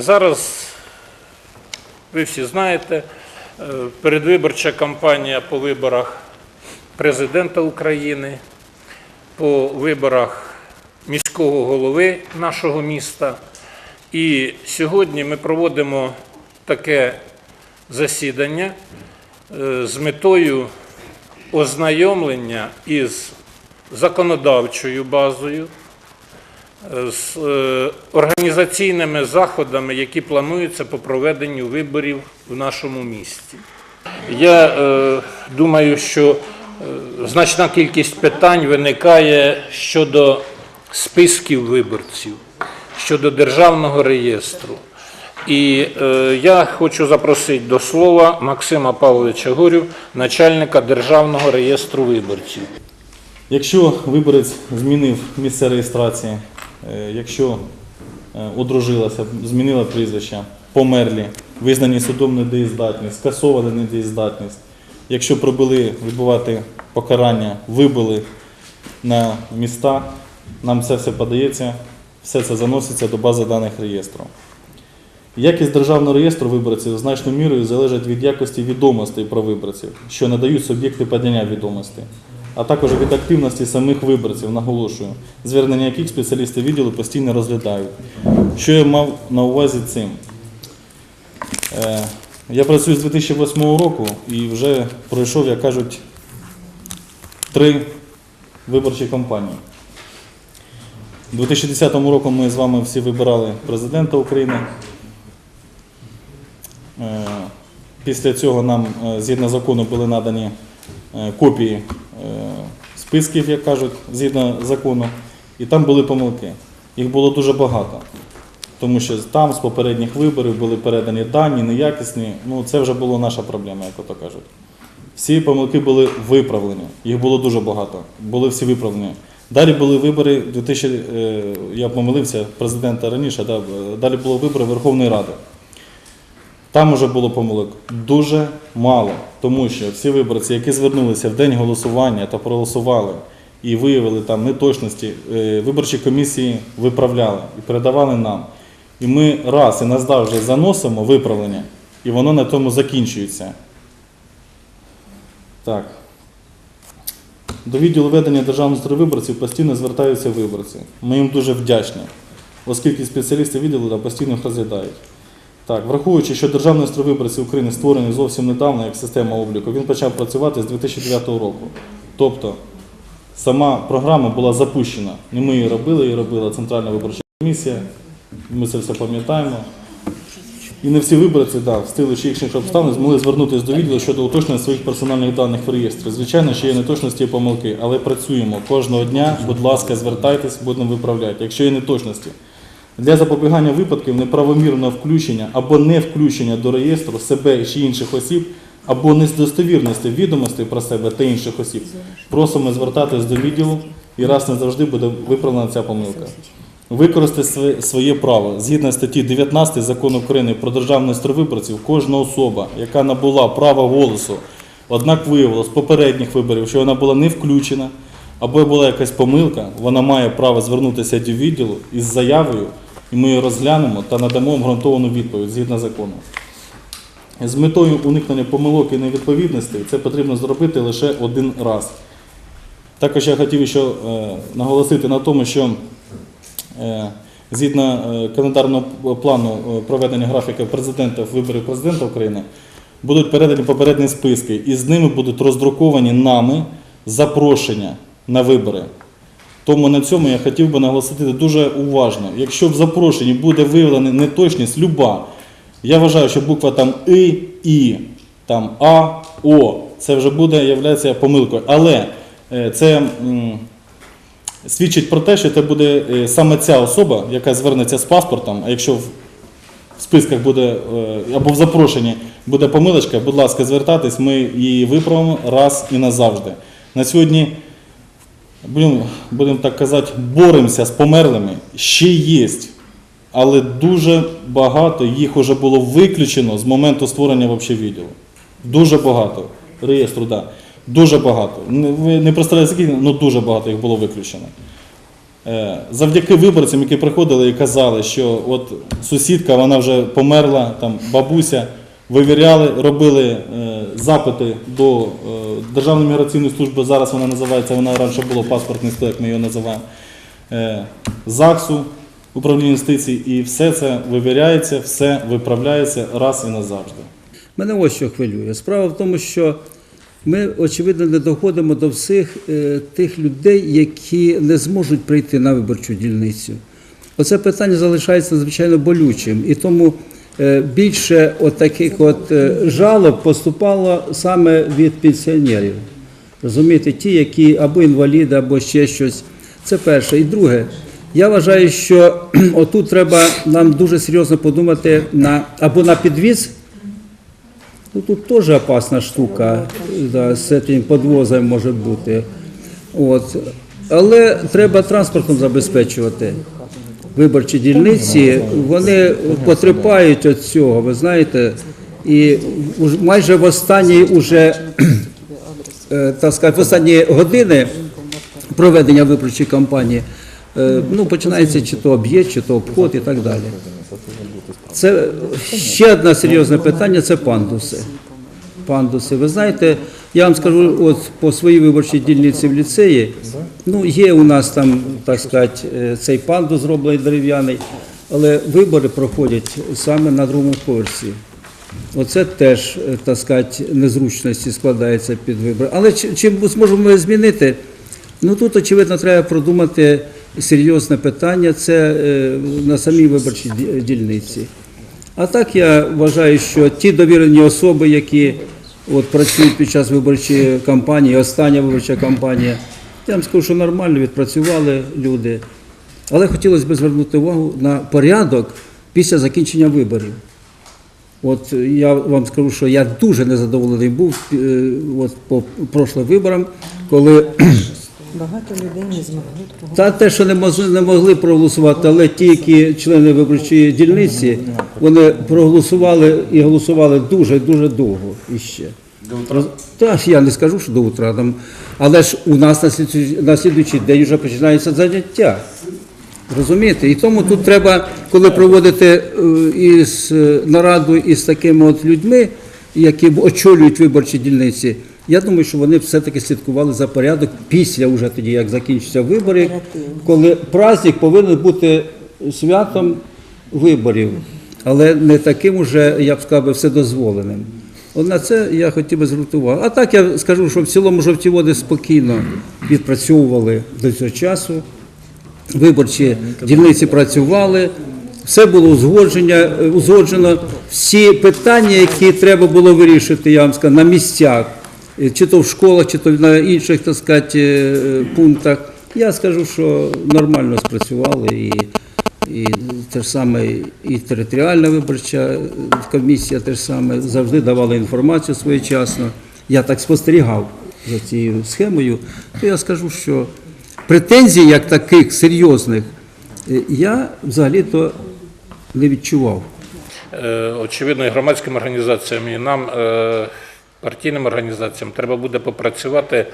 Зараз ви всі знаєте, е, передвиборча кампанія по виборах президента України, по виборах міського голови нашого міста. І сьогодні ми проводимо таке засідання е, з метою ознайомлення із законодавчою базою, з е, організаційними заходами, які плануються по проведенню виборів в нашому місті. Я е, думаю, що е, значна кількість питань виникає щодо списків виборців, щодо державного реєстру. І е, я хочу запросити до слова Максима Павловича Горю, начальника Державного реєстру виборців. Якщо виборець змінив місце реєстрації, якщо е, одружилася, змінила прізвище, померлі, визнані судом недієздатність, скасована недієздатність, якщо пробили відбувати покарання, вибили на міста, нам це все подається, все це заноситься до бази даних реєстру. Якість державного реєстру виборців значною мірою залежить від якості відомостей про виборців, що надають суб'єкти подання відомостей, а також від активності самих виборців, наголошую, звернення яких спеціалісти відділу постійно розглядають. Що я мав на увазі цим? Е, Я працюю з 2008 року і вже пройшов, як кажуть, три виборчі кампанії. У 2010 році ми з вами всі вибирали президента України. Е, Після цього нам е, згідно закону були надані копії списків, як кажуть, згідно закону, і там були помилки. Їх було дуже багато. Тому що там з попередніх виборів були передані дані, неякісні. Ну, це вже була наша проблема, як ото кажуть. Всі помилки були виправлені. Їх було дуже багато. Були всі виправлені. Далі були вибори 2000, е, я помилився президента раніше, да, далі були вибори Верховної Ради. Там вже було помилок дуже мало, тому що всі виборці, які звернулися в день голосування та проголосували і виявили там неточності, е, виборчі комісії виправляли і передавали нам. І ми раз і назавжди заносимо виправлення, і воно на тому закінчується. Так. До відділу ведення державного реєстру виборців постійно звертаються виборці. Ми їм дуже вдячні, оскільки спеціалісти відділу постійно їх розглядають. Так, враховуючи, що Державний реєстр виборців України створений зовсім недавно як система обліку, він почав працювати з 2009 року. Тобто сама програма була запущена. Не ми її робили, її робила Центральна виборча комісія. Ми це все пам'ятаємо. І не всі виборці, да, в стилу чи інших обставин змогли звернутися до відділу щодо уточнення своїх персональних даних в реєстрі. Звичайно, що є неточності і помилки, але працюємо кожного дня. Будь ласка, звертайтесь, будемо виправляти. Якщо є неточності, для запобігання випадків неправомірного включення або не включення до реєстру себе чи інших осіб, або недостовірності відомостей про себе та інших осіб, просимо звертатись до відділу і раз не завжди буде виправлена ця помилка. Використати своє- право згідно статті 19 закону України про державний реєстр виборців, кожна особа, яка набула права голосу, однак виявилось з попередніх виборів, що вона була не включена, або була якась помилка, вона має право звернутися до відділу із заявою, і ми її розглянемо та надамо їм ґрунтовану відповідь згідно закону. З метою уникнення помилок і невідповідностей це потрібно зробити лише один раз. Також я хотів ще е, наголосити на тому, що е, згідно е, календарного плану проведення графіка президента виборів президента України будуть передані попередні списки, і з ними будуть роздруковані нами запрошення на вибори. Тому на цьому я хотів би наголосити дуже уважно. Якщо в запрошенні буде виявлена неточність, люба, я вважаю, що буква там И, І, там А, О, це вже буде являється помилкою. Але е, це свідчить про те, що це буде е, саме ця особа, яка звернеться з паспортом, а якщо в списках буде е, або в запрошенні буде помилочка, будь ласка, звертайтесь, ми її виправимо раз і назавжди. На сьогодні будемо, будемо так казати, боремося з померлими. Ще є, але дуже багато їх вже було виключено з моменту створення відділу. Дуже багато. Реєстру, так. Да. Дуже багато. Ви не представляєте, скільки, але дуже багато їх було виключено. Е, Завдяки виборцям, які приходили і казали, що от сусідка, вона вже померла, там бабуся, вивіряли, робили е, запити до е, Державної міграційної служби, зараз вона називається, вона раніше було паспортний сто, як ми його називаємо, е, ЗАГСу, управління юстиції, і все це вивіряється, все виправляється раз і назавжди. Мене ось що хвилює. Справа в тому, що ми, очевидно, не доходимо до всіх тих людей, які не зможуть прийти на виборчу дільницю. Оце питання залишається надзвичайно болючим. І тому більше от таких от е, жалоб поступало саме від пенсіонерів. Розумієте, ті, які або інваліди, або ще щось. Це перше. І друге, я вважаю, що отут треба нам дуже серйозно подумати на або на підвіз Ну, тут теж опасна штука, да, з цим подвозом може бути. От. Але треба транспортом забезпечувати. Виборчі дільниці, вони потерпають від цього, ви знаєте, і майже в останні уже, е, так сказати, в останні години проведення виборчої кампанії е, ну, починається чи то об'їзд, чи то обход і так далі. Це ще одне серйозне питання це пандуси. Пандуси. Ви знаєте, я вам скажу, от по своїй виборчій дільниці в ліцеї, ну є у нас там, так сказати, е, цей пандус зроблений дерев'яний, але вибори проходять саме на другому поверсі. Оце теж, е, так сказати, незручності складається під вибори. Але чи, чи зможемо ми змінити? Ну тут, очевидно, треба продумати серйозне питання, це е, на самій виборчій дільниці. А так я вважаю, що ті довірені особи, які от працюють під час виборчої кампанії, остання виборча кампанія, я вам скажу, що нормально відпрацювали люди. Але хотілося б звернути увагу на порядок після закінчення виборів. От я вам скажу, що я дуже незадоволений був е, от, по прошлим виборам, коли Багато людей не змогли проголосувати. та те, що не могли, не могли проголосувати, але ті, які члени виборчої дільниці, вони проголосували і голосували дуже дуже довго іще. Роз- Та я не скажу, що до утра там, але ж у нас на слідуючий, на слідуючий день вже починається заняття. Розумієте? І тому тут треба, коли проводити е, із е, нараду із такими от людьми, які очолюють виборчі дільниці, я думаю, що вони все-таки слідкували за порядок після вже тоді, як закінчаться вибори, коли праздник повинен бути святом виборів, але не таким уже, я б сказав, вседозволеним. От на це я хотів би звернути увагу. А так я скажу, що в цілому жовті води спокійно відпрацьовували до цього часу виборчі дільниці працювали, все було узгоджено. Всі питання, які треба було вирішити, я вам скажу, на місцях, чи то в школах, чи то на інших, так сказати, е, пунктах. Я скажу, що нормально спрацювали і. І те ж саме і територіальна виборча е, комісія теж саме завжди давала інформацію своєчасно. Я так спостерігав за цією схемою, то я скажу, що претензій як таких серйозних е, я взагалі-то не відчував. Е, Очевидно, і громадським організаціям, і нам, е, партійним організаціям, треба буде попрацювати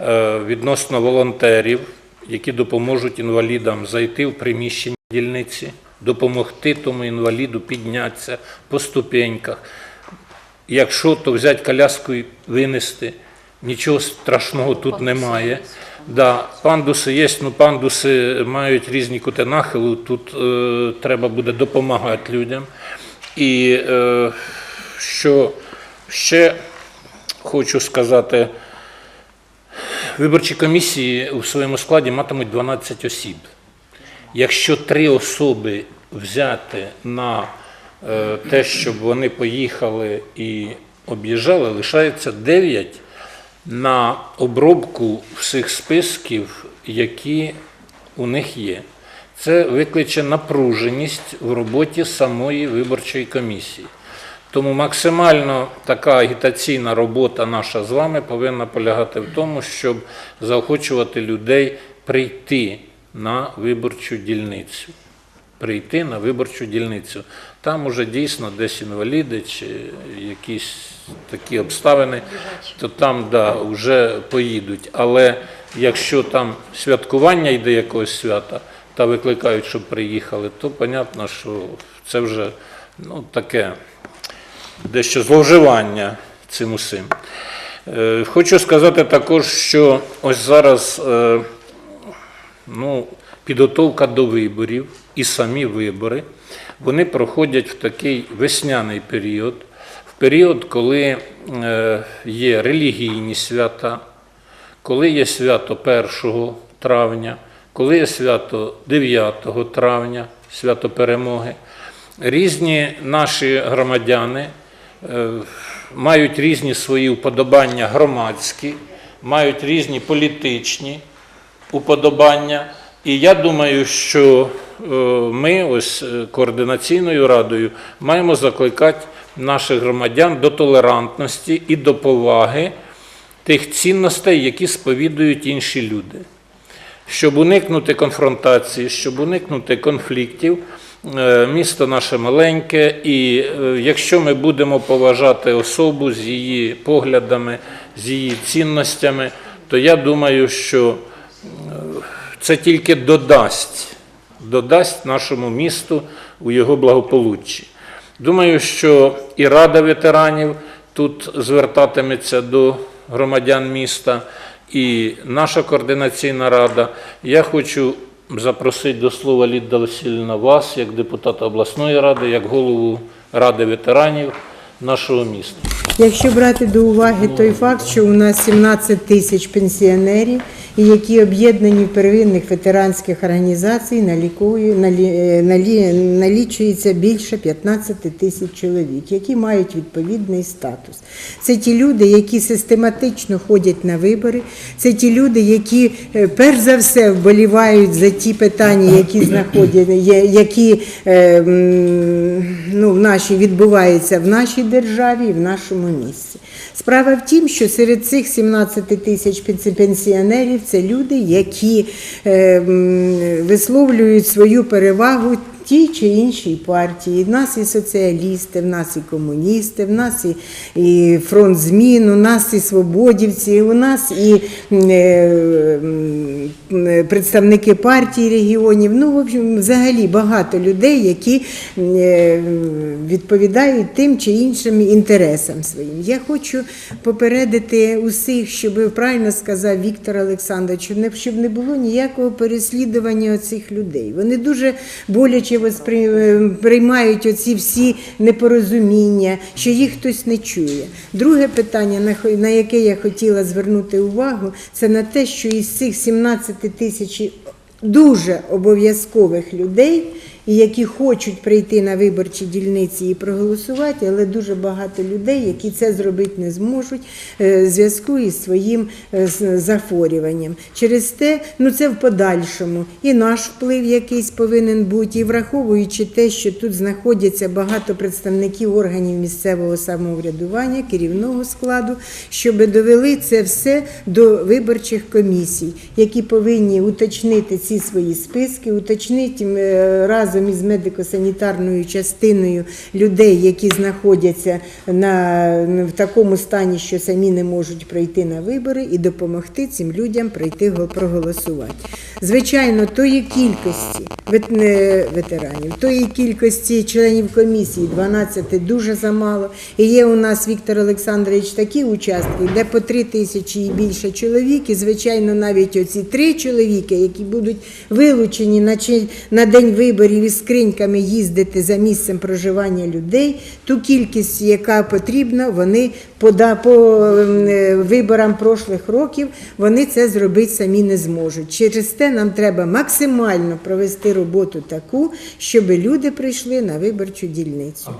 е, відносно волонтерів, які допоможуть інвалідам зайти в приміщення дільниці, допомогти тому інваліду піднятися по ступеньках. Якщо то взяти коляску і винести, нічого страшного тут немає. Да, пандуси є, ну пандуси мають різні кути нахилу, тут е, треба буде допомагати людям. І е, що ще хочу сказати, виборчі комісії у своєму складі матимуть 12 осіб. Якщо три особи взяти на е, те, щоб вони поїхали і об'їжджали, лишається 9 на обробку всіх списків, які у них є. Це викличе напруженість в роботі самої виборчої комісії. Тому максимально така агітаційна робота наша з вами повинна полягати в тому, щоб заохочувати людей прийти на виборчу дільницю. прийти на виборчу дільницю. Там уже дійсно десь інваліди чи якісь такі обставини, то там да, вже поїдуть. Але якщо там святкування йде якогось свята та викликають, щоб приїхали, то понятно, що це вже ну, таке дещо зловживання цим усім. Е, Хочу сказати також, що ось зараз е, ну, підготовка до виборів і самі вибори, вони проходять в такий весняний період, в період, коли е, є релігійні свята, коли є свято 1 травня, коли є свято 9 травня, свято перемоги. Різні наші громадяни мають різні свої вподобання громадські, мають різні політичні уподобання. І я думаю, що е, ми, ось е, координаційною радою, маємо закликати наших громадян до толерантності і до поваги тих цінностей, які сповідують інші люди. Щоб уникнути конфронтації, щоб уникнути конфліктів, е, місто наше маленьке, і е, якщо ми будемо поважати особу з її поглядами, з її цінностями, то я думаю, що це тільки додасть, додасть нашому місту у його благополуччі. Думаю, що і Рада ветеранів тут звертатиметься до громадян міста, і наша координаційна рада. Я хочу запросити до слова Лідда Васильівна вас, як депутата обласної ради, як голову Ради ветеранів нашого міста. Якщо брати до уваги той факт, що у нас 17 тисяч пенсіонерів, які об'єднані в первинних ветеранських організацій налікує, налі, е, налі, налічується більше 15 тисяч чоловік, які мають відповідний статус. Це ті люди, які систематично ходять на вибори, це ті люди, які е, перш за все вболівають за ті питання, які знаходять, які е, ну, в нашій відбуваються в нашій державі і в нашому місті. Справа в тім, що серед цих 17 тисяч пенсіонерів це люди, які е, висловлюють свою перевагу тій чи іншій партії. В нас і соціалісти, в нас і комуністи, в нас і, і фронт змін, у нас і свободівці, у нас і е, м, представники партій регіонів. Ну, в общем, взагалі багато людей, які е, відповідають тим чи іншим інтересам своїм. Я хочу попередити усіх, щоб правильно сказав Віктор Олександрович, щоб не- було ніякого переслідування оцих людей. Вони дуже боляче воспри- приймають оці всі непорозуміння, що їх хтось не чує. Друге питання, на яке я хотіла звернути увагу, це на те, що із цих 17 тисяч дуже обов'язкових людей, які хочуть прийти на виборчі дільниці і проголосувати, але дуже багато людей, які це зробити не зможуть е, в зв'язку із своїм е, захворюванням. Через те, ну це в подальшому, і наш вплив якийсь повинен бути, і враховуючи те, що тут знаходяться багато представників органів місцевого самоврядування, керівного складу, щоб довели це все до виборчих комісій, які повинні уточнити ці свої списки, уточнити е, разом із медико-санітарною частиною людей, які знаходяться на, в такому стані, що самі не можуть прийти на вибори, і допомогти цим людям прийти проголосувати. Звичайно, тої кількості ветеранів, тої кількості членів комісії 12 дуже замало. І є у нас Віктор Олександрович такі участки, де по 3 тисячі і більше чоловік, і звичайно, навіть оці три чоловіки, які будуть вилучені на день виборів із скриньками їздити за місцем проживання людей, ту кількість, яка потрібна, вони по, по е, виборам прошлих років вони це зробити самі не зможуть. Через те нам треба максимально провести роботу таку, щоб люди прийшли на виборчу дільницю.